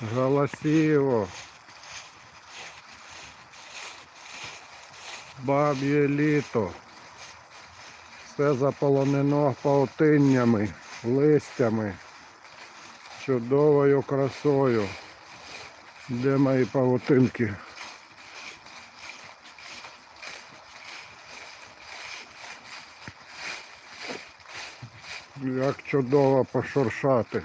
Голосіво. Баб'є літо. Все заполонено паутиннями, листями, чудовою красою. Де мої павутинки? Як чудово пошуршати.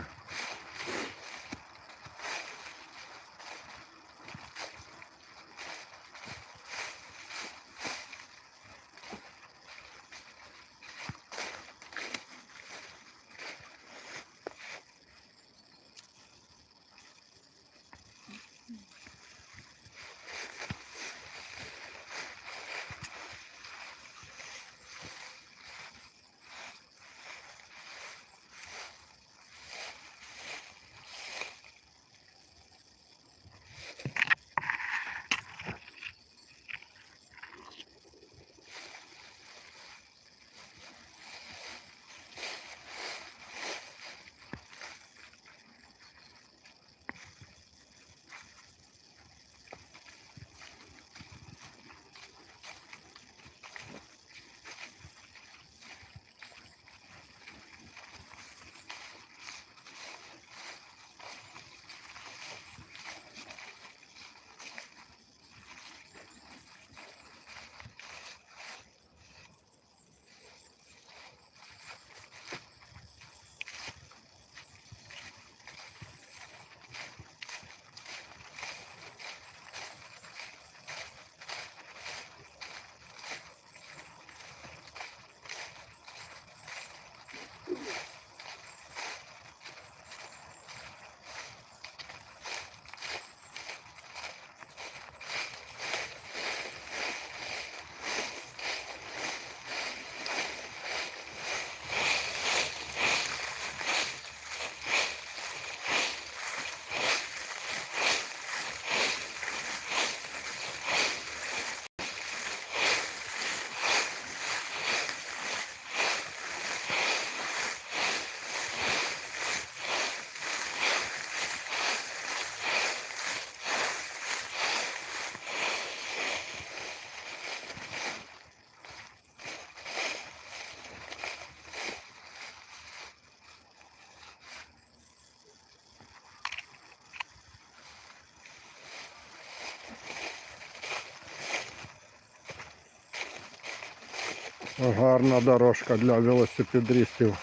Гарна дорожка для велосипедистів.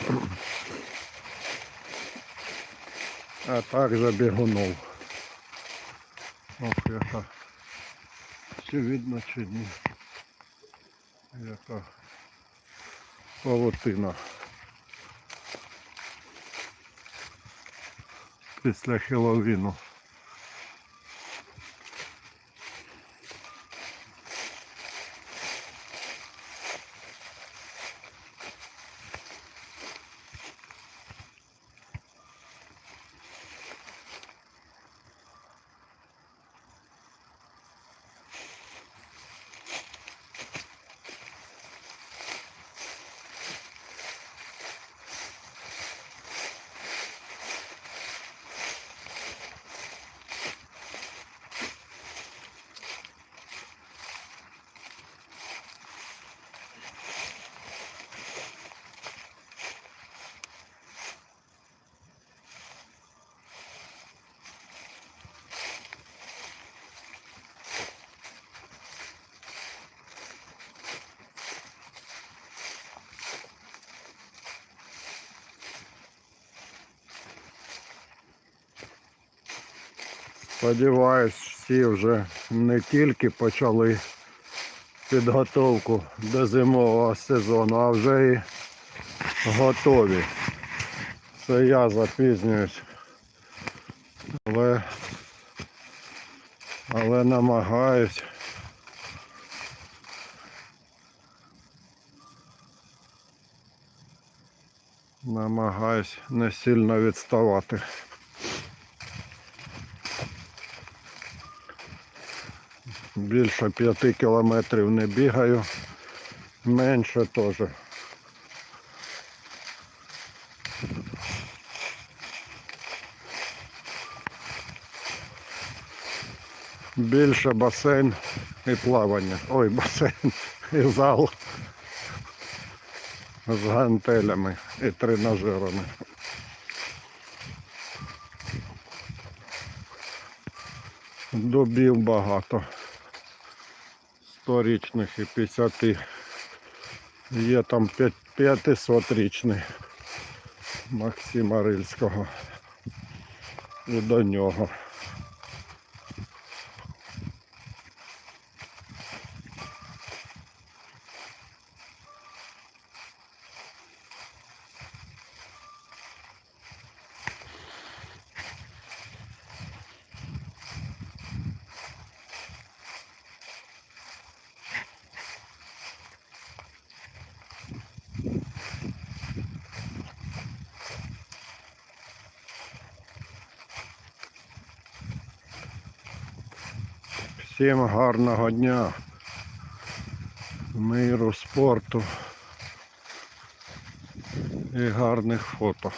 А також бігунов. Ох, яка. Чи видно, чи ні. Яка павутина. Після Хеллоуіну. Сподіваюсь, всі вже не тільки почали підготовку до зимового сезону, а вже і готові. Це я запізнююсь. Але, але намагаюсь. Намагаюсь не сильно відставати. Більше п'яти кілометрів не бігаю, менше теж. Більше басейн і плавання. Ой, басейн і зал з гантелями і тренажерами. Дубів багато. Сторічних і 50. Є там 500-річний Максима Рильського. І до нього. Всім гарного дня, миру, спорту і гарних фото.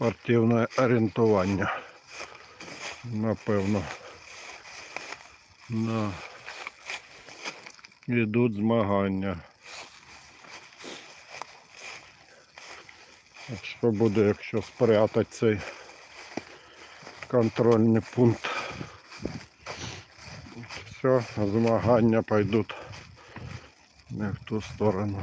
Спортивне орієнтування. Напевно. На... Йдуть змагання. Що буде, якщо спрятати цей контрольний пункт? Все, змагання пойдуть не в ту сторону.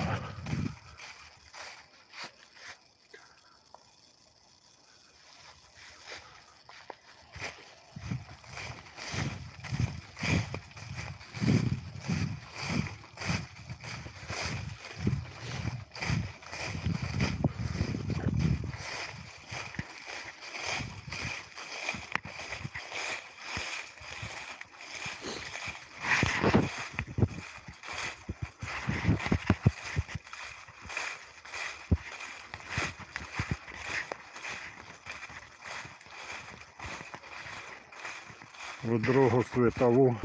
Другу світову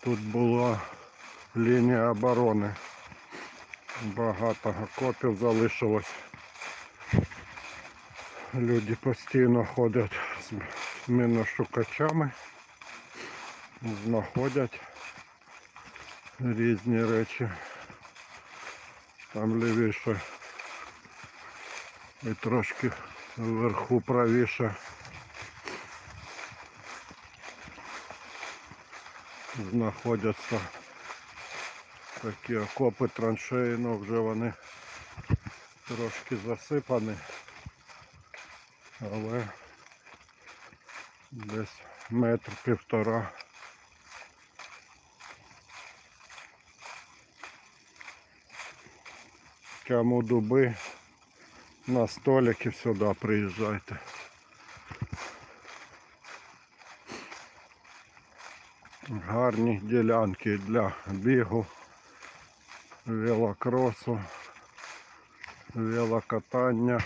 тут була лінія оборони. Багато окопів залишилось. Люди постійно ходять з міношукачами, знаходять різні речі. Там лівіше і трошки вверху правіше. Знаходяться такі окопи, траншеї, ну вже вони трошки засипані, але десь метр півтора. Кому дуби на столики сюди приїжджайте. Гарні ділянки для бігу, велокросу, велокатання.